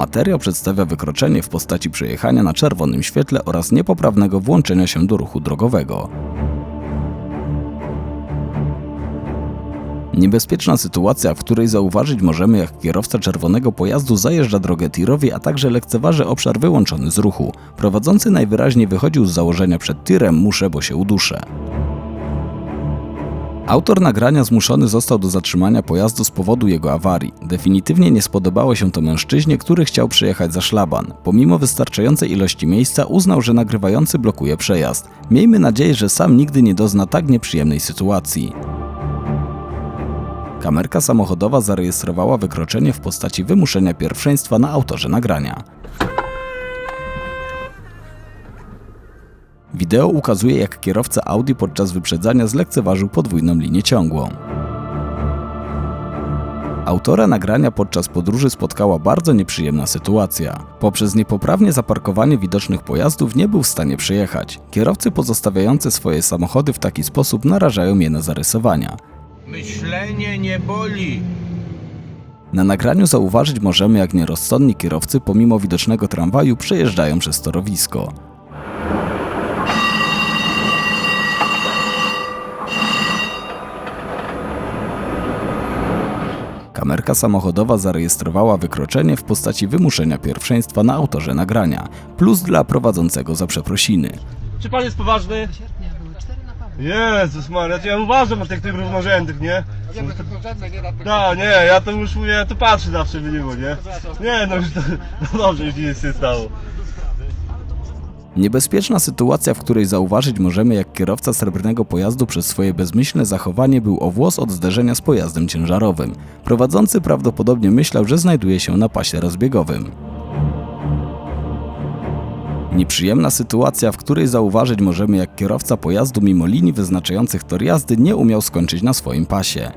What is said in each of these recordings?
Materiał przedstawia wykroczenie w postaci przejechania na czerwonym świetle oraz niepoprawnego włączenia się do ruchu drogowego. Niebezpieczna sytuacja, w której zauważyć możemy, jak kierowca czerwonego pojazdu zajeżdża drogę tirowi, a także lekceważy obszar wyłączony z ruchu. Prowadzący najwyraźniej wychodził z założenia przed tirem muszę, bo się uduszę. Autor nagrania zmuszony został do zatrzymania pojazdu z powodu jego awarii. Definitywnie nie spodobało się to mężczyźnie, który chciał przejechać za szlaban. Pomimo wystarczającej ilości miejsca uznał, że nagrywający blokuje przejazd. Miejmy nadzieję, że sam nigdy nie dozna tak nieprzyjemnej sytuacji. Kamerka samochodowa zarejestrowała wykroczenie w postaci wymuszenia pierwszeństwa na autorze nagrania. Wideo ukazuje, jak kierowca Audi podczas wyprzedzania zlekceważył podwójną linię ciągłą. Autora nagrania podczas podróży spotkała bardzo nieprzyjemna sytuacja. Poprzez niepoprawnie zaparkowanie widocznych pojazdów nie był w stanie przejechać. Kierowcy pozostawiający swoje samochody w taki sposób narażają je na zarysowania. Myślenie nie boli. Na nagraniu zauważyć możemy, jak nierozsądni kierowcy pomimo widocznego tramwaju przejeżdżają przez torowisko. Kamerka samochodowa zarejestrowała wykroczenie w postaci wymuszenia pierwszeństwa na autorze nagrania, plus dla prowadzącego za przeprosiny. Czy pan jest poważny? Jezus Maria, ja uważam na tych, tych równorzędnych, nie? To nie No nie, ja to już mówię, ja to patrzę zawsze w niego, nie? Nie, no już to, no dobrze, już nic się stało. Niebezpieczna sytuacja, w której zauważyć możemy, jak kierowca srebrnego pojazdu przez swoje bezmyślne zachowanie był o włos od zderzenia z pojazdem ciężarowym. Prowadzący prawdopodobnie myślał, że znajduje się na pasie rozbiegowym. Nieprzyjemna sytuacja, w której zauważyć możemy, jak kierowca pojazdu mimo linii wyznaczających tor jazdy nie umiał skończyć na swoim pasie.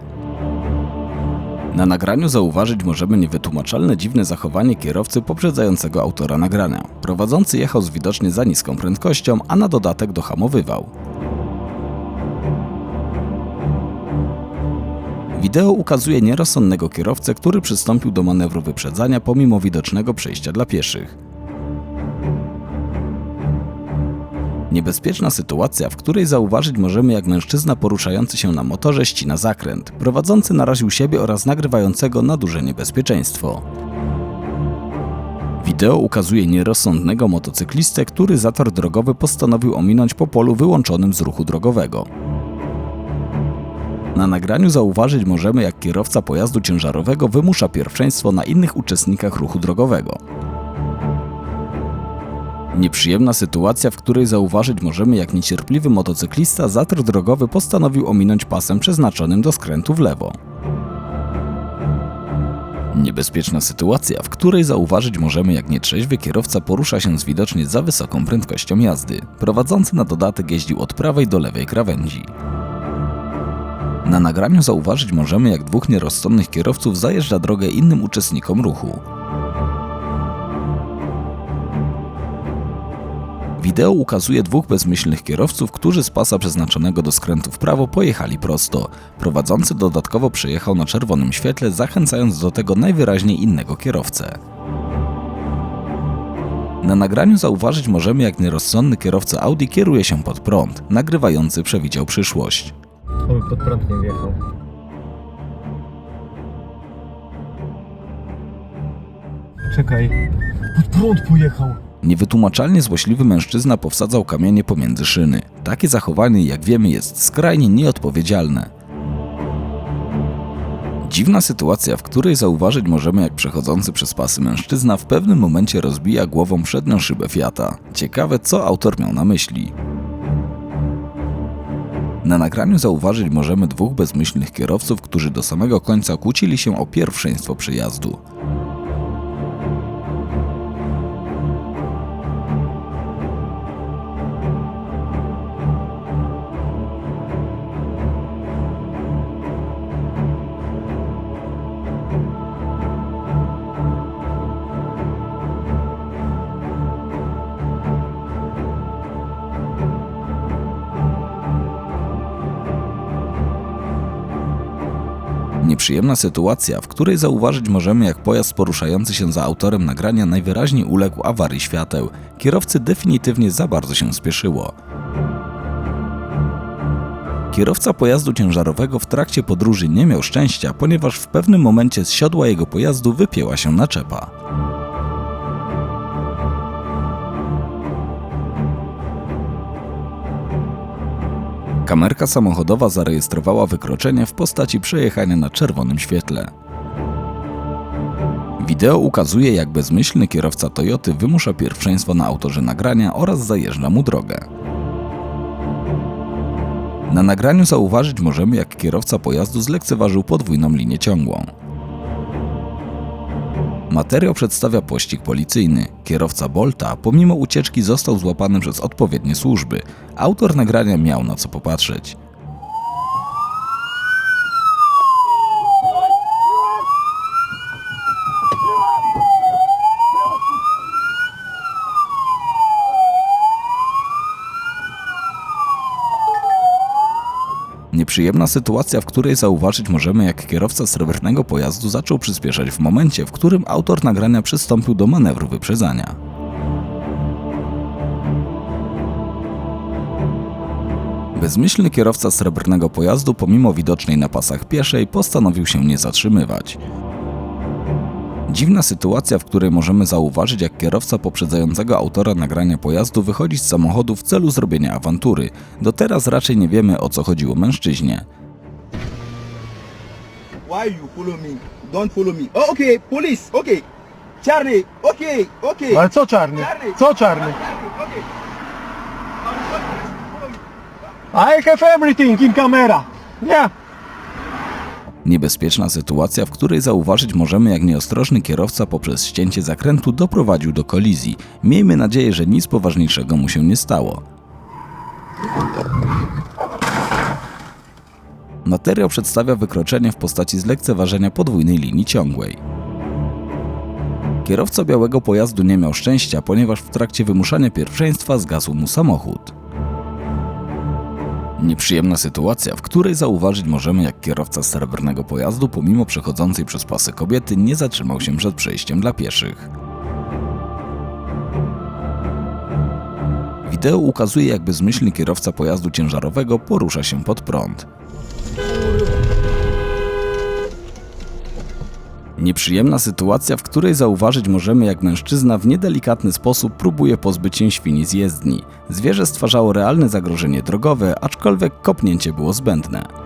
Na nagraniu zauważyć możemy niewytłumaczalne dziwne zachowanie kierowcy poprzedzającego autora nagrania. Prowadzący jechał z widocznie za niską prędkością, a na dodatek dohamowywał. Wideo ukazuje nierozsądnego kierowcę, który przystąpił do manewru wyprzedzania pomimo widocznego przejścia dla pieszych. Niebezpieczna sytuacja, w której zauważyć możemy, jak mężczyzna poruszający się na motorze ścina zakręt. Prowadzący naraził siebie oraz nagrywającego na duże niebezpieczeństwo. Wideo ukazuje nierozsądnego motocyklistę, który zator drogowy postanowił ominąć po polu wyłączonym z ruchu drogowego. Na nagraniu zauważyć możemy, jak kierowca pojazdu ciężarowego wymusza pierwszeństwo na innych uczestnikach ruchu drogowego. Nieprzyjemna sytuacja, w której zauważyć możemy, jak niecierpliwy motocyklista zator drogowy postanowił ominąć pasem przeznaczonym do skrętu w lewo. Niebezpieczna sytuacja, w której zauważyć możemy, jak nietrzeźwy kierowca porusza się z widocznie za wysoką prędkością jazdy. Prowadzący na dodatek jeździł od prawej do lewej krawędzi. Na nagraniu zauważyć możemy, jak dwóch nierozsądnych kierowców zajeżdża drogę innym uczestnikom ruchu. Wideo ukazuje dwóch bezmyślnych kierowców, którzy z pasa przeznaczonego do skrętu w prawo pojechali prosto. Prowadzący dodatkowo przejechał na czerwonym świetle, zachęcając do tego najwyraźniej innego kierowcę. Na nagraniu zauważyć możemy, jak nierozsądny kierowca Audi kieruje się pod prąd. Nagrywający przewidział przyszłość. Oby pod prąd nie wjechał. Czekaj. Pod prąd pojechał. Niewytłumaczalnie złośliwy mężczyzna powsadzał kamienie pomiędzy szyny. Takie zachowanie, jak wiemy, jest skrajnie nieodpowiedzialne. Dziwna sytuacja, w której zauważyć możemy, jak przechodzący przez pasy mężczyzna w pewnym momencie rozbija głową przednią szybę Fiata. Ciekawe, co autor miał na myśli. Na nagraniu zauważyć możemy dwóch bezmyślnych kierowców, którzy do samego końca kłócili się o pierwszeństwo przejazdu. Nieprzyjemna sytuacja, w której zauważyć możemy, jak pojazd poruszający się za autorem nagrania najwyraźniej uległ awarii świateł. Kierowcy definitywnie za bardzo się spieszyło. Kierowca pojazdu ciężarowego w trakcie podróży nie miał szczęścia, ponieważ w pewnym momencie z siodła jego pojazdu wypięła się naczepa. Kamerka samochodowa zarejestrowała wykroczenie w postaci przejechania na czerwonym świetle. Wideo ukazuje, jak bezmyślny kierowca Toyoty wymusza pierwszeństwo na autorze nagrania oraz zajeżdża mu drogę. Na nagraniu zauważyć możemy, jak kierowca pojazdu zlekceważył podwójną linię ciągłą. Materiał przedstawia pościg policyjny. Kierowca Bolta, pomimo ucieczki, został złapany przez odpowiednie służby. Autor nagrania miał na co popatrzeć. Nieprzyjemna sytuacja, w której zauważyć możemy, jak kierowca srebrnego pojazdu zaczął przyspieszać w momencie, w którym autor nagrania przystąpił do manewru wyprzedzania. Bezmyślny kierowca srebrnego pojazdu, pomimo widocznej na pasach pieszej, postanowił się nie zatrzymywać. Dziwna sytuacja, w której możemy zauważyć, jak kierowca poprzedzającego autora nagrania pojazdu wychodzi z samochodu w celu zrobienia awantury. Do teraz raczej nie wiemy o co chodziło mężczyźnie. Why you follow me? Don't follow me. Oh, okay, police. Okay, Charlie. Okay, okay. Ale co czarny? Co czarny? Okay. I have everything in camera. Nie. Niebezpieczna sytuacja, w której zauważyć możemy, jak nieostrożny kierowca poprzez ścięcie zakrętu doprowadził do kolizji. Miejmy nadzieję, że nic poważniejszego mu się nie stało. Materiał przedstawia wykroczenie w postaci zlekceważenia podwójnej linii ciągłej. Kierowca białego pojazdu nie miał szczęścia, ponieważ w trakcie wymuszania pierwszeństwa zgasł mu samochód. Nieprzyjemna sytuacja, w której zauważyć możemy, jak kierowca srebrnego pojazdu, pomimo przechodzącej przez pasy kobiety, nie zatrzymał się przed przejściem dla pieszych. Wideo ukazuje, jak bezmyślny kierowca pojazdu ciężarowego porusza się pod prąd. Nieprzyjemna sytuacja, w której zauważyć możemy, jak mężczyzna w niedelikatny sposób próbuje pozbyć się świni z jezdni. Zwierzę stwarzało realne zagrożenie drogowe, aczkolwiek kopnięcie było zbędne.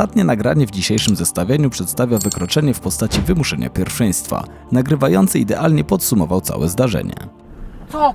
Ostatnie nagranie w dzisiejszym zestawieniu przedstawia wykroczenie w postaci wymuszenia pierwszeństwa. Nagrywający idealnie podsumował całe zdarzenie. Co.